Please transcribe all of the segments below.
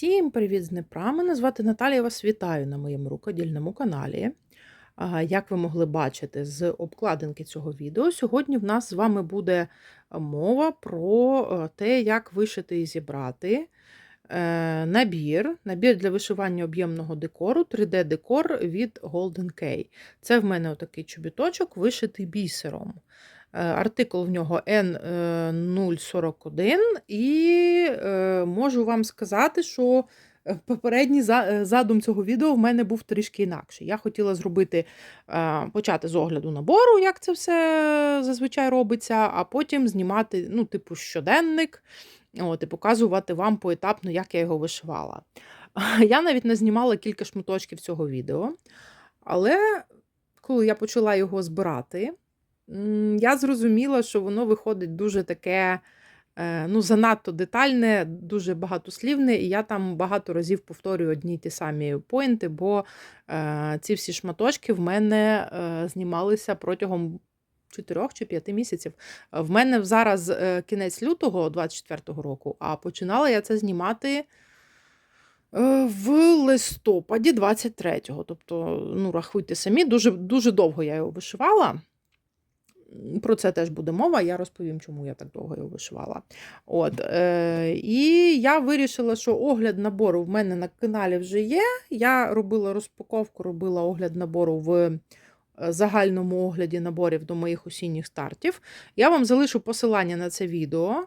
Всім привіт з Дніпра! Мене звати Наталія. Вас вітаю на моєму рукодільному каналі. Як ви могли бачити з обкладинки цього відео, сьогодні в нас з вами буде мова про е, те, як вишити і зібрати е, набір, набір для вишивання об'ємного декору, 3D-декор від Golden K. Це в мене отакий чобіточок, вишитий бісером. Е, Артикул в нього N041, і е, можу вам сказати, що е, попередній е, задум цього відео в мене був трішки інакший. Я хотіла зробити, е, почати з огляду набору, як це все зазвичай робиться, а потім знімати, ну, типу, щоденник, от, і показувати вам поетапно, як я його вишивала. Я навіть не знімала кілька шматочків цього відео, але коли я почала його збирати, Я зрозуміла, що воно виходить дуже таке, е, ну, занадто детальне, дуже багатослівне, і я там багато разів повторюю одні ті самі поінти, бо е, ці всі шматочки в мене е, знімалися протягом 4 чи 5 місяців. В мене зараз е, кінець лютого 24-го року, а починала я це знімати. е, В листопаді 23-го. Тобто, ну, рахуйте самі, дуже, дуже довго я його вишивала. Про це теж буде мова, я розповім, чому я так довго його вишивала. От, е, І я вирішила, що огляд набору в мене на каналі вже є. Я робила розпаковку, робила огляд набору в е, загальному огляді наборів до моїх осінніх стартів. Я вам залишу посилання на це відео.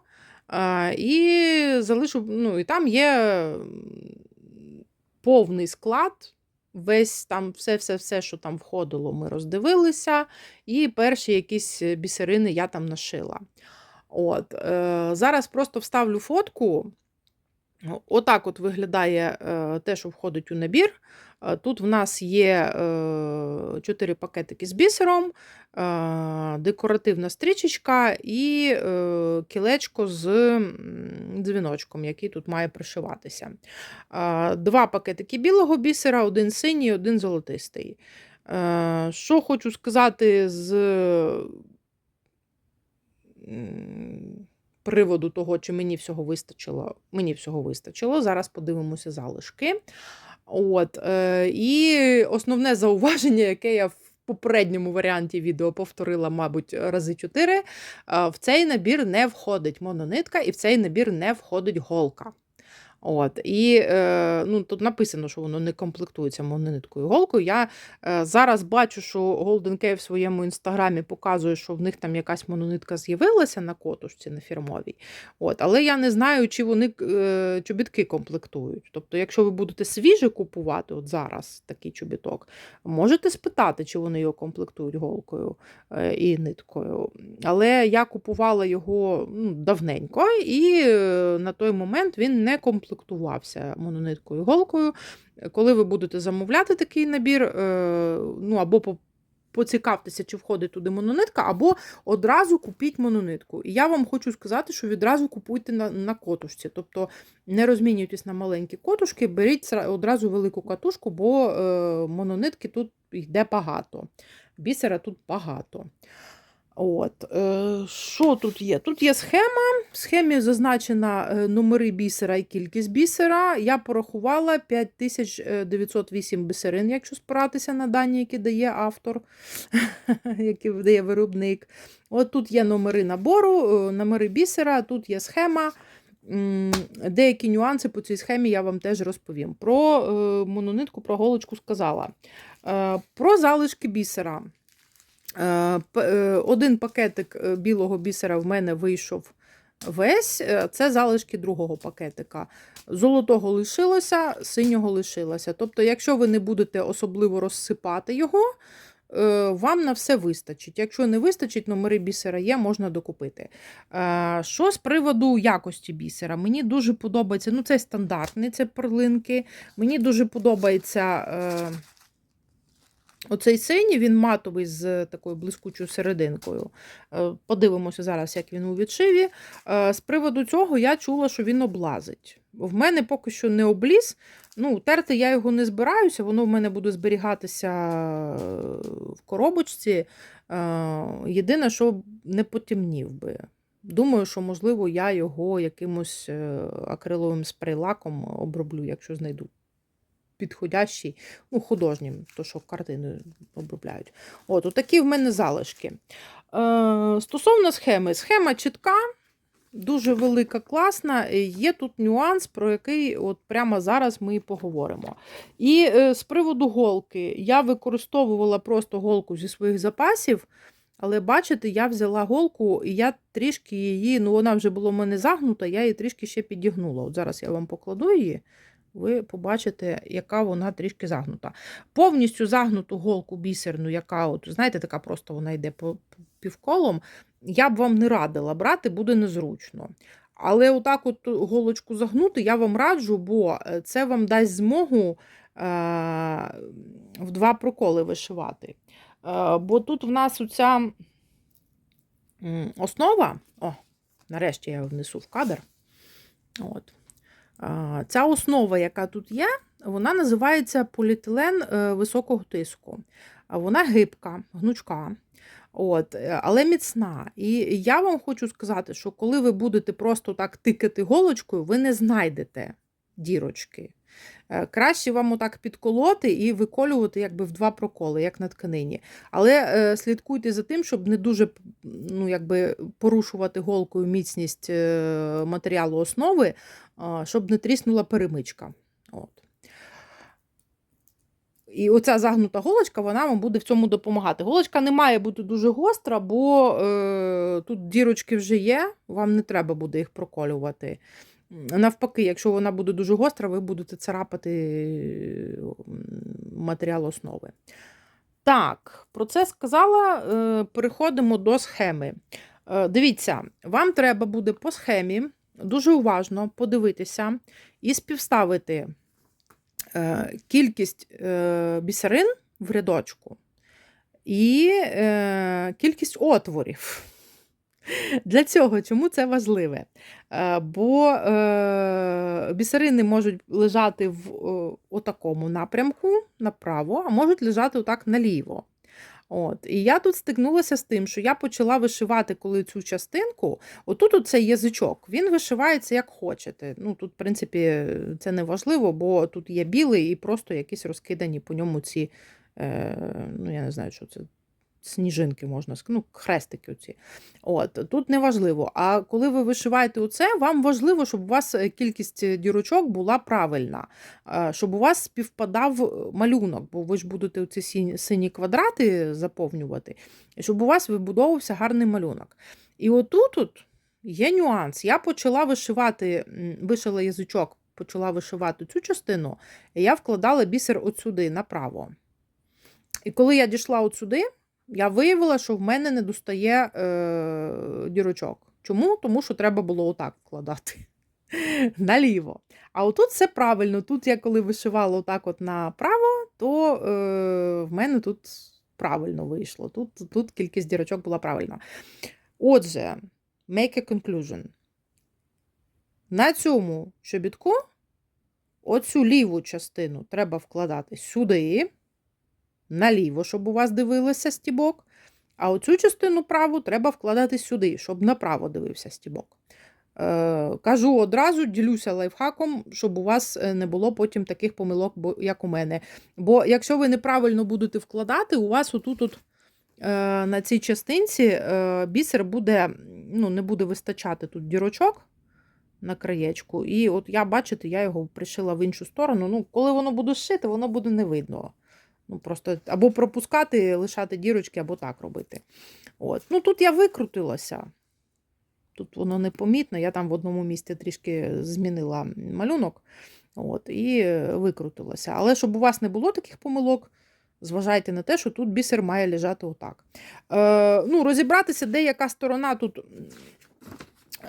е, І залишу, ну, і там є повний склад. Весь там все-все-все, що там входило, ми роздивилися, і перші якісь е, бісерини я там нашила. От, е, Зараз просто вставлю фотку. Отак от виглядає е, те, що входить у набір. Е, Тут в нас є 4 пакетики з бісером, е, декоративна стрічечка і е, кілечко з дзвіночком, який тут має пришиватися. Е, Два пакетики білого бісера, один синій, один золотистий. Е, Що хочу сказати з приводу того, чи мені всього вистачило. Мені всього вистачило. Зараз подивимося залишки. От, е, і основне зауваження, яке я в попередньому варіанті відео повторила, мабуть, рази чотири, е, в цей набір не входить мононитка, і в цей набір не входить голка. От, І е, ну, тут написано, що воно не комплектується монониткою голкою. Я е, зараз бачу, що Golden Cave в своєму інстаграмі показує, що в них там якась мононитка з'явилася на котушці на фірмовій. От, але я не знаю, чи вони е, чобітки комплектують. Тобто, якщо ви будете свіже купувати от зараз такий чобіток, можете спитати, чи вони його комплектують голкою е, і ниткою. Але я купувала його ну, давненько, і е, на той момент він не комплектувався монониткою голкою. Коли ви будете замовляти такий набір, е, ну або по Поцікавтеся, чи входить туди мононитка, або одразу купіть мононитку. І я вам хочу сказати, що відразу купуйте на на котушці. Тобто не розмінюйтесь на маленькі котушки, беріть одразу велику катушку, бо е, мононитки тут йде багато. Бісера тут багато. От, е, Що тут є? Тут є схема. В схемі зазначена е, номери бісера і кількість бісера. Я порахувала 5908 бісерин, якщо спиратися на дані, які дає автор, які дає виробник. От Тут є номери набору, е, номери бісера, тут є схема. Деякі нюанси по цій схемі я вам теж розповім. Про мононитку, про голочку сказала. Про залишки бісера. Один пакетик білого бісера в мене вийшов весь. Це залишки другого пакетика. Золотого лишилося, синього лишилося. Тобто, якщо ви не будете особливо розсипати його, вам на все вистачить. Якщо не вистачить, номери бісера є, можна докупити. Що з приводу якості бісера? Мені дуже подобається, ну це стандартний, це перлинки. Мені дуже подобається. Оцей синій, він матовий з такою блискучою серединкою. Подивимося зараз, як він у відшиві. З приводу цього я чула, що він облазить. В мене поки що не обліз. Ну, Терти я його не збираюся, воно в мене буде зберігатися в коробочці. Єдине, що не потемнів би. Думаю, що, можливо, я його якимось е, акриловим спрейлаком оброблю, якщо знайду підходящий, ну, художнім, то що картини обробляють. От, отакі в мене залишки. Е, стосовно схеми, схема чітка, дуже велика, класна. Е, Є тут нюанс, про який от прямо зараз ми і поговоримо. І е, з приводу голки, я використовувала просто голку зі своїх запасів. Але бачите, я взяла голку, і я трішки її, ну вона вже була в мене загнута, я її трішки ще підігнула. От зараз я вам покладу її, ви побачите, яка вона трішки загнута. Повністю загнуту голку бісерну, яка, от, знаєте, така просто вона йде по півколом, я б вам не радила брати, буде незручно. Але отак от голочку загнути я вам раджу, бо е, це вам дасть змогу е- в два проколи вишивати. Е, Бо тут в нас оця основа, о, нарешті я внесу в кадр. От. Ця основа, яка тут є, вона називається поліетилен е, високого тиску. Вона гибка, гнучка. От, е, але міцна. І я вам хочу сказати, що коли ви будете просто так тикати голочкою, ви не знайдете дірочки. Е, Краще вам отак підколоти і виколювати якби в два проколи, як на тканині. Але е, слідкуйте за тим, щоб не дуже ну, якби, порушувати голкою міцність е, матеріалу основи, щоб не тріснула перемичка. От. І оця загнута голочка, вона вам буде в цьому допомагати. Голочка не має бути дуже гостра, бо е, тут дірочки вже є, вам не треба буде їх проколювати. Навпаки, якщо вона буде дуже гостра, ви будете царапати матеріал основи. Так, про це сказала. е, Переходимо до схеми. Е, Дивіться, вам треба буде по схемі дуже уважно подивитися і співставити е, кількість е, бісерин в рядочку і е, кількість отворів. Для цього чому це важливе? Е, Бо е, бісерини можуть лежати в е, отакому напрямку направо, а можуть лежати отак наліво. От. І я тут стикнулася з тим, що я почала вишивати, коли цю частинку, отут оцей язичок, він вишивається як хочете. Ну, Тут, в принципі, це не важливо, бо тут є білий і просто якісь розкидані по ньому ці, е, ну, я не знаю, що це. Сніжинки можна ну, хрестики оці. От, тут не важливо. А коли ви вишиваєте оце, вам важливо, щоб у вас е, кількість е, дірочок була правильна, е, щоб у вас співпадав малюнок, бо ви ж будете оці сині, квадрати заповнювати, щоб у вас вибудовувався гарний малюнок. І отут от є нюанс. Я почала вишивати, вишила язичок, почала вишивати цю частину, і я вкладала бісер от сюди, направо. І коли я дійшла от сюди, я виявила, що в мене не достає е, дірочок. Чому? Тому що треба було отак вкладати наліво. А отут все правильно. Тут я коли вишивала отак от направо, то е, в мене тут правильно вийшло. Тут, тут кількість дірочок була правильна. Отже, make a conclusion. На цьому чобітку оцю ліву частину треба вкладати сюди, наліво, щоб у вас дивилося стібок. А оцю частину праву треба вкладати сюди, щоб направо дивився стібок. Е, кажу одразу, ділюся лайфхаком, щоб у вас е, не було потім таких помилок, як у мене. Бо якщо ви неправильно будете вкладати, у вас отут от, е, на цій частинці е, бісер буде, ну, не буде вистачати тут дірочок на краєчку. І от я, бачите, я його пришила в іншу сторону. Ну, коли воно буде зшите, воно буде не видно. Ну, просто або пропускати, лишати дірочки, або так робити. От. Ну, тут я викрутилася. Тут воно непомітно. Я там в одному місці трішки змінила малюнок от, і викрутилася. Але щоб у вас не було таких помилок, зважайте на те, що тут бісер має лежати отак. Е, ну, розібратися, де яка сторона тут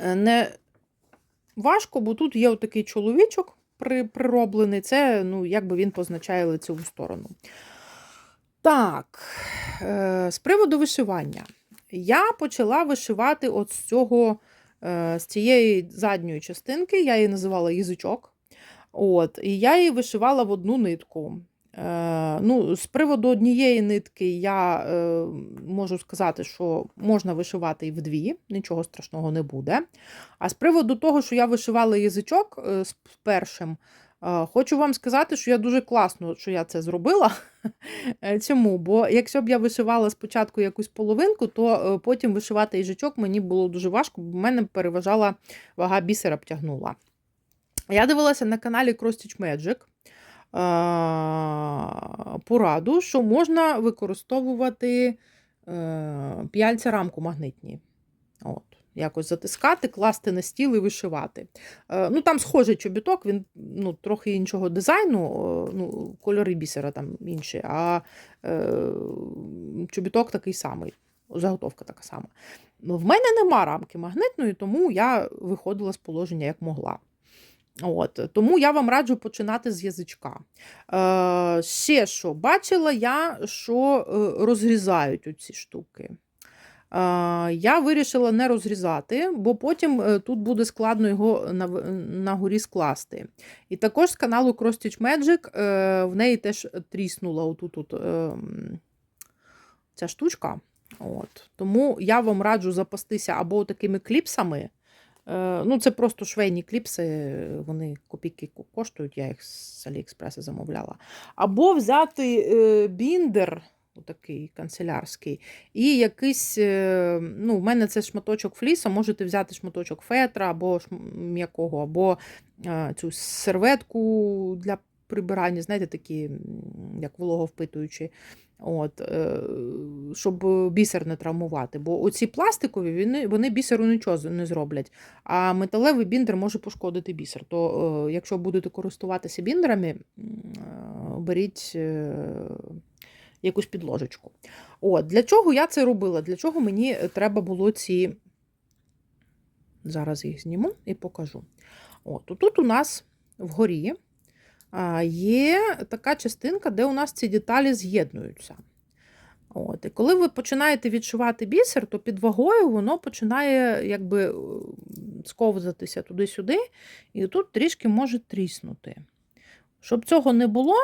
е, не важко, бо тут є отакий чоловічок прироблений. Це, ну, якби він позначає лицеву сторону. Так, е, з приводу вишивання. Я почала вишивати от з цього, е, з цієї задньої частинки, я її називала язичок. От, і я її вишивала в одну нитку. Е, ну, з приводу однієї нитки я е, можу сказати, що можна вишивати і в дві, нічого страшного не буде. А з приводу того, що я вишивала язичок е, першим, е, хочу вам сказати, що я дуже класно, що я це зробила. Е, Чому? Бо якщо б я вишивала спочатку якусь половинку, то е, потім вишивати їжачок мені було дуже важко, бо в мене переважала вага бісера б тягнула. Я дивилася на каналі Cross Magic е, пораду, що можна використовувати е, п'яльця рамку магнитні. От. Якось затискати, класти на стіл і вишивати. Е, ну, Там схожий чобіток, він ну, трохи іншого дизайну, е, ну, кольори бісера там інші, а чобіток такий самий, заготовка така сама. В мене нема рамки магнитної, тому я виходила з положення як могла. От, Тому я вам раджу починати з язичка. Е, ще що, бачила я, що е, розрізають оці штуки. Е, я вирішила не розрізати, бо потім е, тут буде складно його на, на горі скласти. І також з каналу Cross Stitch Magic в неї теж тріснула отут от, ця штучка. От. Тому я вам раджу запастися або такими кліпсами. Е, Ну, це просто швейні кліпси, вони копійки коштують, я їх з Аліекспреса замовляла. Або взяти е, біндер, такий канцелярський, і якийсь, е, ну, в мене це шматочок фліса, можете взяти шматочок фетра або м'якого, або е, цю серветку для прибирання, знаєте, такі, як вологовпитуючі. От, е, щоб бісер не травмувати. Бо оці пластикові вони, вони бісеру нічого не зроблять. А металевий біндер може пошкодити бісер. То, е, якщо будете користуватися біндерами, е, беріть якусь підложечку. От, для чого я це робила? Для чого мені треба було ці. Зараз їх зніму і покажу. От, тут у нас вгорі є така частинка, де у нас ці деталі з'єднуються. От, і коли ви починаєте відшивати бісер, то під вагою воно починає якби е, сковзатися туди-сюди, і тут трішки може тріснути. Щоб цього не було,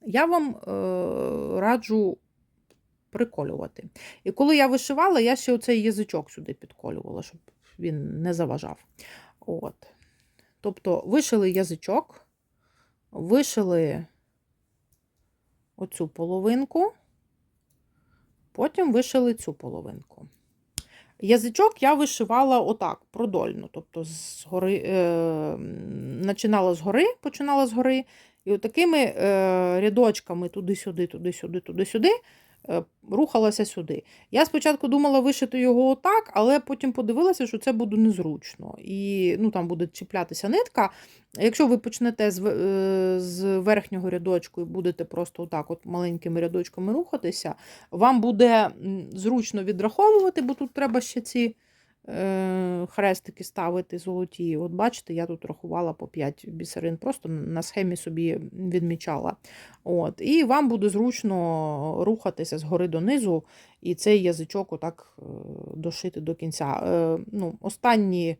я вам е, раджу приколювати. І коли я вишивала, я ще оцей язичок сюди підколювала, щоб він не заважав. От. Тобто вишили язичок, вишили оцю половинку, потім вишили цю половинку. Язичок я вишивала отак, продольно. Тобто згори, е, починала починала згори, починала згори, і отакими е, рядочками туди-сюди, туди-сюди, туди-сюди рухалася сюди. Я спочатку думала вишити його отак, але потім подивилася, що це буде незручно. І ну, там буде чіплятися нитка. Якщо ви почнете з, е, з верхнього рядочку і будете просто отак от маленькими рядочками рухатися, вам буде зручно відраховувати, бо тут треба ще ці е, хрестики ставити золоті. От бачите, я тут рахувала по 5 бісерин, просто на схемі собі відмічала. От, і вам буде зручно рухатися згори донизу, і цей язичок отак е, дошити до кінця. Е, ну, останні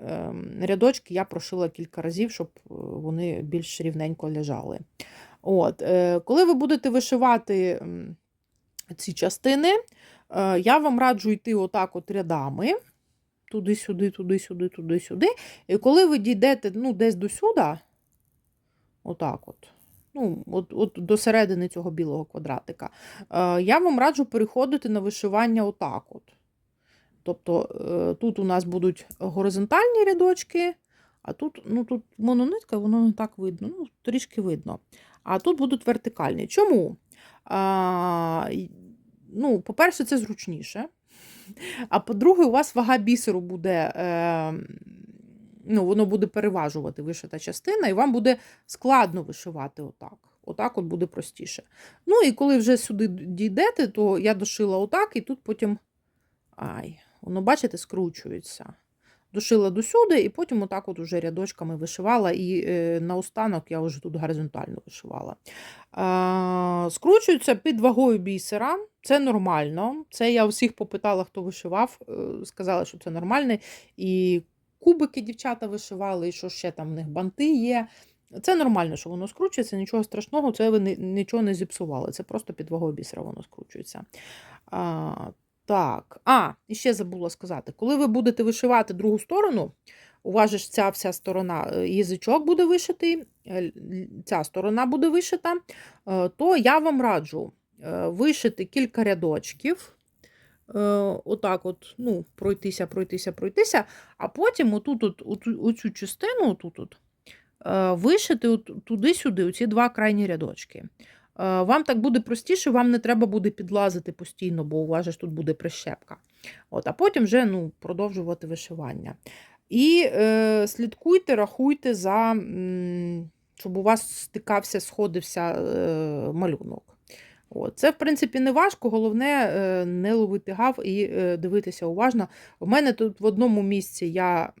е, рядочки я прошила кілька разів, щоб е, вони більш рівненько лежали. От, е, коли ви будете вишивати ці частини, е, я вам раджу йти отак от рядами. Туди-сюди, туди-сюди, туди-сюди. І коли ви дійдете ну, десь до сюди, отак от, ну, от, от до середини цього білого квадратика, е, я вам раджу переходити на вишивання отак. от. Тобто е, тут у нас будуть горизонтальні рядочки, а тут, ну, тут мононитка, воно не так видно, ну, трішки видно. А тут будуть вертикальні. Чому? А, ну, по-перше, це зручніше. А по-друге, у вас вага бісеру буде, е, ну, воно буде переважувати вишита частина, і вам буде складно вишивати отак. Отак от буде простіше. Ну і коли вже сюди дійдете, то я дошила отак, і тут потім. Ай, воно, бачите, скручується. Дошила досюди, і потім отак от уже рядочками вишивала, і е, наостанок я вже тут горизонтально вишивала. Скручується під вагою бісера, це нормально. Це я всіх попитала, хто вишивав, е, сказали, що це нормально. І кубики дівчата вишивали, і що ще там в них банти є. Це нормально, що воно скручується, нічого страшного, це ви нічого не зіпсували. Це просто під вагою бісера воно скручується. А, так, а, і ще забула сказати, коли ви будете вишивати другу сторону, у вас ж ця вся сторона, е, язичок буде вишитий, е, ця сторона буде вишита, е, то я вам раджу вишити кілька рядочків. Отак, от, ну, пройтися, пройтися, пройтися, а потім отут, от, оцю частину, отут, от, вишити от, туди-сюди, оці два крайні рядочки. Е, Вам так буде простіше, вам не треба буде підлазити постійно, бо у вас же тут буде прищепка. От, а потім вже ну, продовжувати вишивання. І е, слідкуйте, рахуйте за, щоб у вас стикався, сходився е, малюнок. От. Це, в принципі, не важко, головне е, не ловити гав і е, дивитися уважно. У мене тут в одному місці я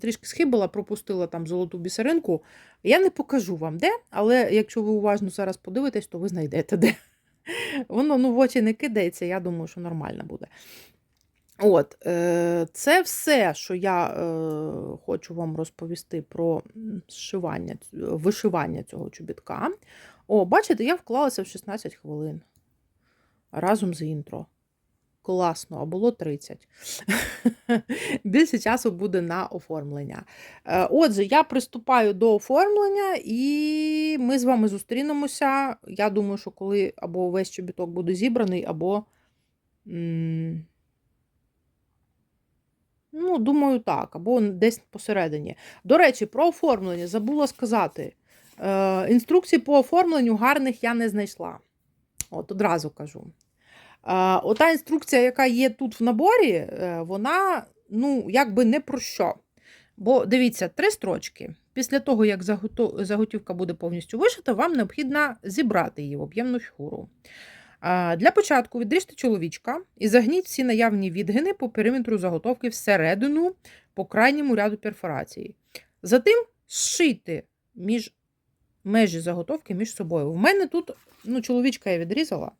трішки схибила, пропустила там золоту бісеринку. Я не покажу вам де, але якщо ви уважно зараз подивитесь, то ви знайдете де. Воно ну, в очі не кидається, я думаю, що нормально буде. От, е, це все, що я хочу вам розповісти про м, зшивання, вишивання цього чобітка. О, бачите, я вклалася в 16 хвилин разом з інтро. Класно, а було 30. Більше часу буде на оформлення. Е, Отже, я приступаю до оформлення, і ми з вами зустрінемося. Я думаю, що коли або весь чобіток буде зібраний, або. Ну, думаю, так, або десь посередині. До речі, про оформлення забула сказати. Е, інструкцій по оформленню гарних я не знайшла. От одразу кажу. Е, ота інструкція, яка є тут в наборі, е, вона ну, якби не про що. Бо дивіться, три строчки. Після того, як заготівка буде повністю вишита, вам необхідно зібрати її в об'ємну фігуру. Для початку відріжте чоловічка і загніть всі наявні відгини по периметру заготовки всередину по крайньому ряду перфорації. Затим зшийте між межі заготовки між собою. В мене тут, ну, чоловічка я відрізала,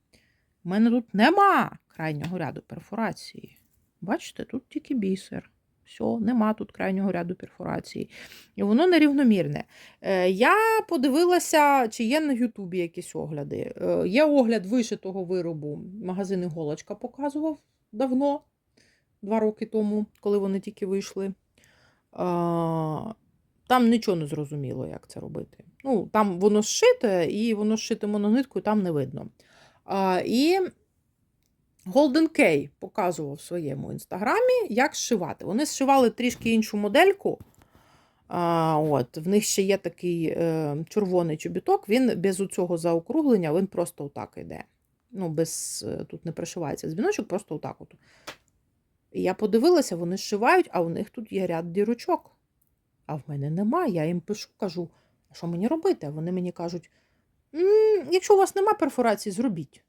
в мене тут нема крайнього ряду перфорації. Бачите, тут тільки бісер. Все, нема тут крайнього ряду перфорації. І воно нерівномірне. Е, Я подивилася, чи є на Ютубі якісь огляди. Е, Є огляд вишитого виробу. Магазин Іголочка показував давно, два роки тому, коли вони тільки вийшли. А, Там нічого не зрозуміло, як це робити. Ну, Там воно зшите, і воно зшите монониткою, там не видно. А, І Golden K показував в своєму інстаграмі, як зшивати. Вони зшивали трішки іншу модельку. А, от, В них ще є такий е, червоний чобіток, він без цього заокруглення, він просто отак йде. Ну, без, е, Тут не пришивається дзвіночок, просто отак. От. І я подивилася, вони зшивають, а у них тут є ряд дірочок. А в мене нема. Я їм пишу, кажу, що мені робити? Вони мені кажуть: «М, якщо у вас нема перфорації, зробіть.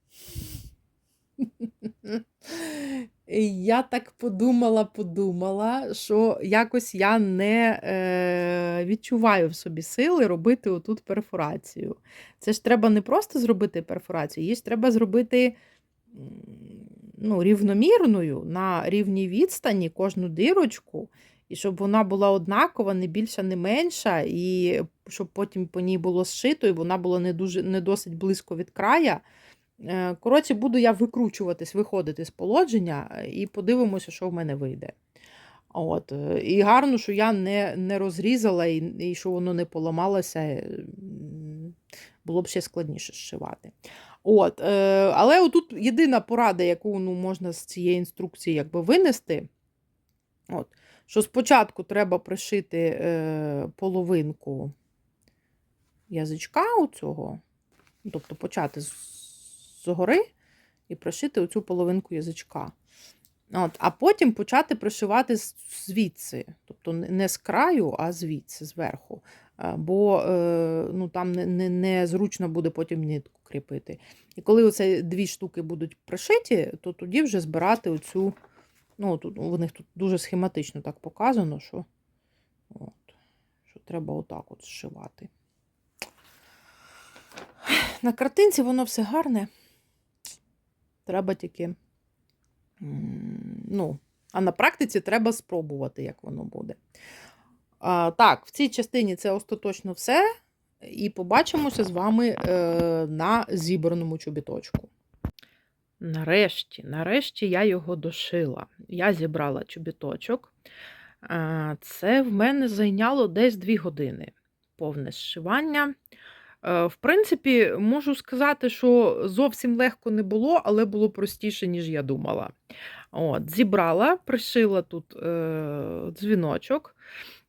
Я так подумала, подумала, що якось я не е, відчуваю в собі сили робити отут перфорацію. Це ж треба не просто зробити перфорацію, її ж треба зробити ну, рівномірною на рівній відстані кожну дирочку, і щоб вона була однакова, не більша, не менша, і щоб потім по ній було зшито, і вона була не, дуже, не досить близько від края. Е, Коротше, буду я викручуватись, виходити з положення і подивимося, що в мене вийде. От. е, І гарно, що я не не розрізала і, і що воно не поламалося, е, було б ще складніше зшивати. От. Але отут єдина порада, яку ну, можна з цієї інструкції якби, винести, от, що спочатку треба пришити е, половинку язичка у цього, тобто почати згори і пришити оцю половинку язичка. От, А потім почати пришивати звідси, тобто не- з краю, а звідси, зверху. Е, Бо е, ну, там не, не, не буде потім нитку кріпити. І коли оце дві штуки будуть пришиті, то тоді вже збирати оцю. Ну, тут, у них тут дуже схематично так показано, що, от, що треба отак от зшивати. На картинці воно все гарне. Треба тільки. Ну, а на практиці треба спробувати, як воно буде. А, так, в цій частині це остаточно все. І побачимося з вами е, на зібраному чобіточку. Нарешті, нарешті я його дошила. Я зібрала чобіточок. Це в мене зайняло десь 2 години повне зшивання. Е, В принципі, можу сказати, що зовсім легко не було, але було простіше, ніж я думала. От, Зібрала, пришила тут е, дзвіночок.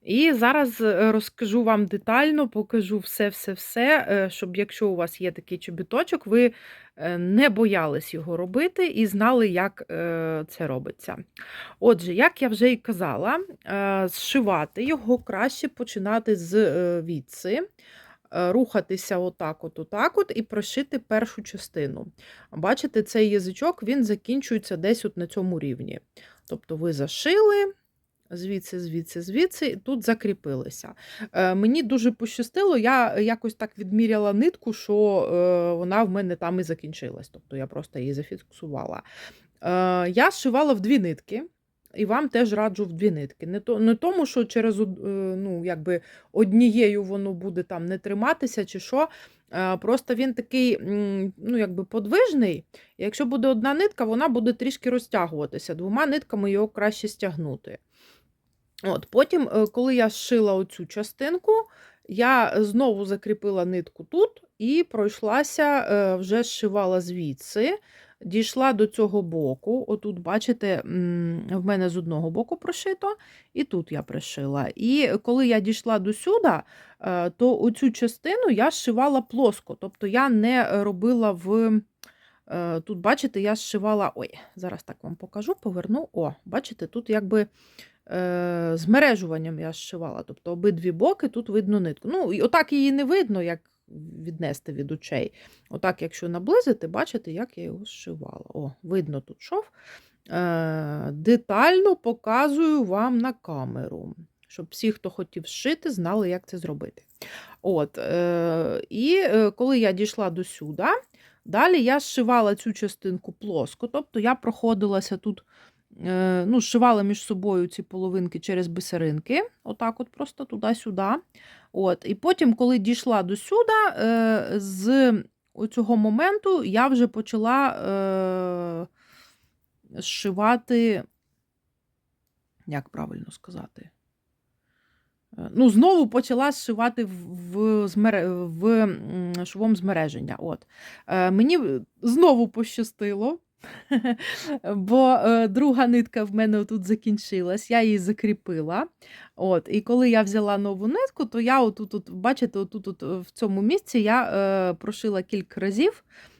І зараз е, розкажу вам детально, покажу все-все-все, е, щоб якщо у вас є такий чобіточок, ви е, не боялись його робити і знали, як це робиться. Отже, як я вже і казала, зшивати його краще починати з віці, е, рухатися отак, от, отак, от, і прошити першу частину. Бачите, цей язичок він закінчується десь от на цьому рівні. Тобто ви зашили. Звідси, звідси, звідси, і тут закріпилися. Е, мені дуже пощастило, я якось так відміряла нитку, що е, вона в мене там і закінчилась. Тобто я просто її зафіксувала. Е, я зшивала в дві нитки, і вам теж раджу в дві нитки. Не, то, не тому, що через е, ну, якби однією воно буде там не триматися чи що. Е, Просто він такий ну, якби подвижний. Якщо буде одна нитка, вона буде трішки розтягуватися. Двома нитками його краще стягнути. От, Потім, е, коли я зшила оцю частинку, я знову закріпила нитку тут і пройшлася, е, вже зшивала звідси, дійшла до цього боку. Отут, бачите, в мене з одного боку прошито, і тут я пришила. І коли я дійшла до сюди, е, то оцю частину я зшивала плоско, тобто я не робила в. Тут, бачите, я зшивала. Ой, зараз так вам покажу, поверну. О, бачите, тут якби е, з мережуванням я зшивала. Тобто обидві боки тут видно нитку. Ну, і отак її не видно, як віднести від очей. Отак, якщо наблизити, бачите, як я його зшивала. О, видно тут шов. Е, детально показую вам на камеру, щоб всі, хто хотів зшити, знали, як це зробити. От, е, І коли я дійшла до сюди, далі я зшивала цю частинку плоско, тобто я проходилася тут ну, зшивала між собою ці половинки через бисеринки, отак от просто туди-сюди. От. І потім, коли дійшла до сюди, е, з цього моменту я вже почала е, зшивати, як правильно сказати? Е, Ну, знову почала зшивати в, в, швом змереження. От. Е, мені знову пощастило, бо е, друга нитка в мене тут закінчилась, я її закріпила. От, І коли я взяла нову нитку, то я отут, от, бачите, отут, от, в цьому місці я е, прошила кілька разів, е,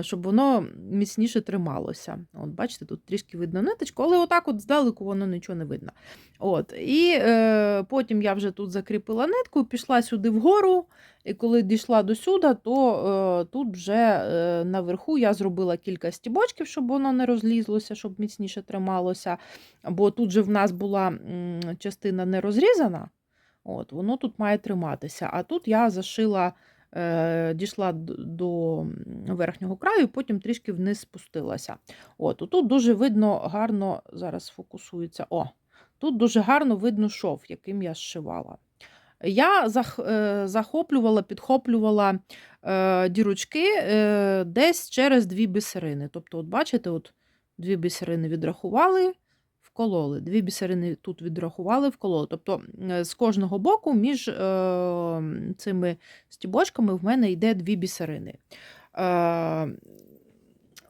щоб воно міцніше трималося. От, Бачите, тут трішки видно ниточку, але отак от здалеку воно нічого не видно. От, І е, потім я вже тут закріпила нитку, пішла сюди вгору, і коли дійшла до сюди, то е, тут вже е, наверху я зробила кілька стібочків, щоб воно не розлізлося, щоб міцніше трималося. Бо тут же в нас була м, частина не розрізана, от, воно тут має триматися. А тут я зашила, е, дійшла до верхнього краю, потім трішки вниз спустилася. От, тут дуже видно гарно, зараз фокусується. О, тут дуже гарно видно шов, яким я зшивала. Я е, захоплювала, підхоплювала е, дірочки е, десь через дві бісерини. Тобто, от бачите, от дві бісерини відрахували, вкололи, дві бісерини тут відрахували, вкололи. Тобто з кожного боку між е, цими стібочками в мене йде дві бісерини. Е,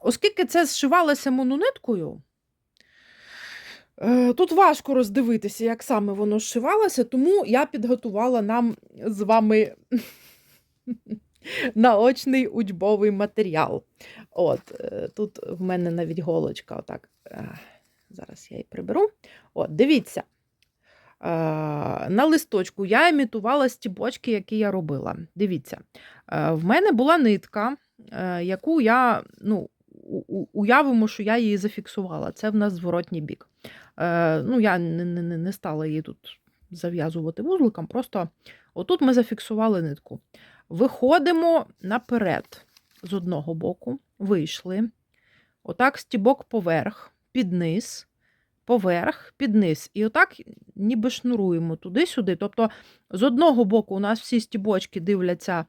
оскільки це зшивалося монониткою, Е, Тут важко роздивитися, як саме воно зшивалося, тому я підготувала нам з вами наочний учбовий матеріал. От, Тут в мене навіть голочка. Отак. Зараз я її приберу. От, Дивіться. Е, На листочку я імітувала стібочки, які я робила. Дивіться, е, в мене була нитка, е, яку я, ну, уявимо, що я її зафіксувала. Це в нас зворотній бік. Ну, я не, не- не стала її тут зав'язувати вузликом, просто отут ми зафіксували нитку. Виходимо наперед з одного боку, вийшли. Отак стібок поверх, під низ, поверх, під низ. І отак ніби шнуруємо туди-сюди. Тобто, з одного боку, у нас всі стібочки дивляться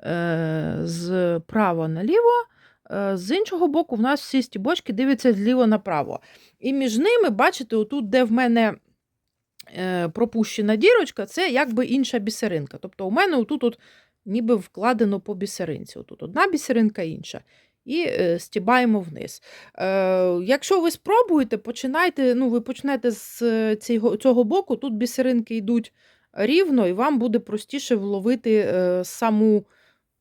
е, з права наліво, е, з іншого боку, в нас всі стібочки дивляться зліво направо. І між ними, бачите, отут, де в мене е, пропущена дірочка, це якби інша бісеринка. Тобто, у мене отут от ніби вкладено по бісеринці. Отут одна бісеринка інша. І е, стібаємо вниз. Е, якщо ви спробуєте, починайте, ну, ви почнете з е, цього, боку, тут бісеринки йдуть рівно, і вам буде простіше вловити саму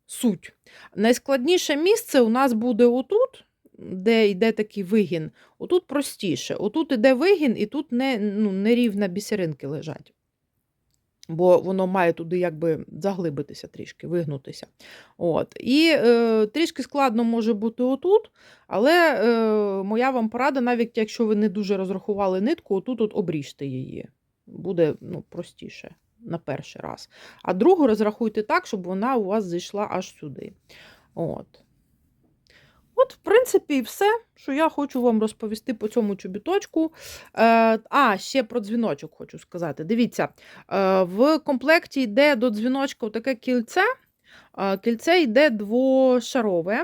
суть. Найскладніше місце у нас буде отут, де йде такий вигін. Отут простіше. Отут іде вигін, і тут не, ну, нерівно бісеринки лежать. Бо воно має туди якби заглибитися трішки, вигнутися. От. І е, трішки складно може бути отут, але е, моя вам порада, навіть якщо ви не дуже розрахували нитку, отут от обріжте її. Буде ну, простіше на перший раз. А другу розрахуйте так, щоб вона у вас зайшла аж сюди. От. От, в принципі, і все, що я хочу вам розповісти по цьому чобіточку. Е, а, ще про дзвіночок хочу сказати. Дивіться, е, в комплекті йде до дзвіночка таке кільце. Е, Кільце йде двошарове,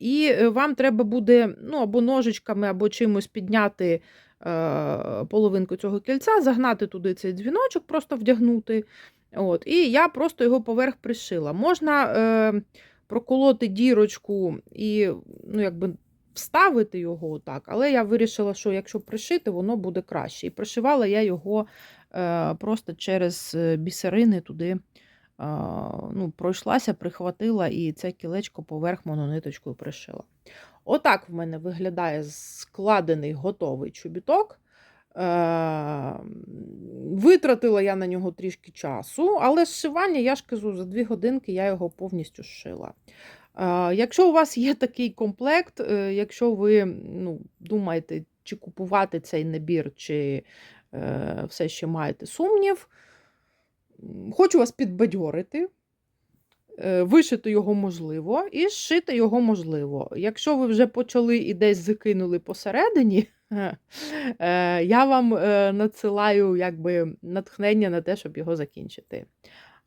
і вам треба буде ну, або ножичками, або чимось підняти половинку цього кільця, загнати туди цей дзвіночок, просто вдягнути. От, І я просто його поверх пришила. Можна е, проколоти дірочку і ну, якби вставити його отак, але я вирішила, що якщо пришити, воно буде краще. І пришивала я його е, просто через е, бісерини туди. Ну, пройшлася, прихватила і це кілечко поверх монониточкою пришила. Отак в мене виглядає складений готовий чобіток. Е, Витратила я на нього трішки часу, але зшивання, я ж кажу, за дві годинки я його повністю зшила. Е, Якщо у вас є такий комплект, е, якщо ви ну, думаєте, чи купувати цей набір, чи е, все ще маєте сумнів, хочу вас підбадьорити. Вишити його можливо, і зшити його можливо. Якщо ви вже почали і десь закинули посередині, я вам е, надсилаю якби, натхнення на те, щоб його закінчити.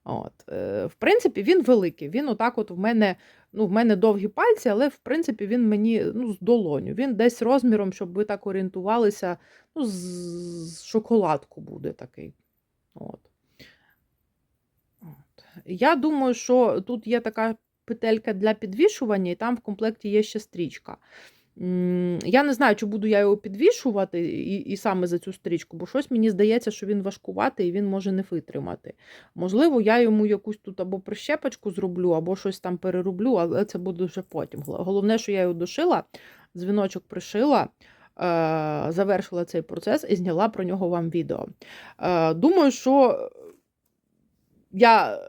От. е, В принципі, він великий. Він отак от в мене, ну, в мене довгі пальці, але в принципі він мені ну, з долоню. Він десь розміром, щоб ви так орієнтувалися, ну, з шоколадку буде такий. От. От. Я думаю, що тут є така петелька для підвішування, і там в комплекті є ще стрічка. Я не знаю, чи буду я його підвішувати і, і саме за цю стрічку, бо щось мені здається, що він важкуватий і він може не витримати. Можливо, я йому якусь тут або прищепочку зроблю, або щось там перероблю, але це буде вже потім. Головне, що я його дошила, дзвіночок пришила. е, Завершила цей процес і зняла про нього вам відео. Е, Думаю, що я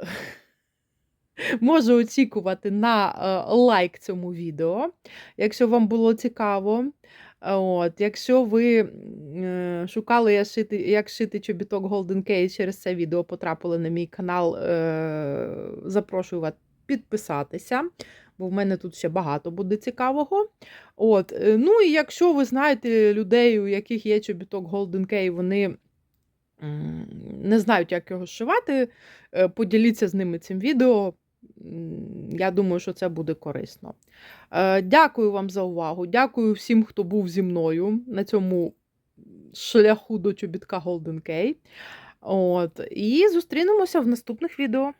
можу очікувати на е, лайк цьому відео, якщо вам було цікаво. Е, От, якщо ви е, шукали, як шити, як шити чобіток Golden Case, через це відео потрапили на мій канал, запрошую вас підписатися, бо в мене тут ще багато буде цікавого. От, ну і якщо ви знаєте людей, у яких є чобіток Golden Case, вони не знають, як його шивати, поділіться з ними цим відео. Я думаю, що це буде корисно. Е, Дякую вам за увагу. Дякую всім, хто був зі мною на цьому шляху до чобітка Golden Кей. От. І зустрінемося в наступних відео.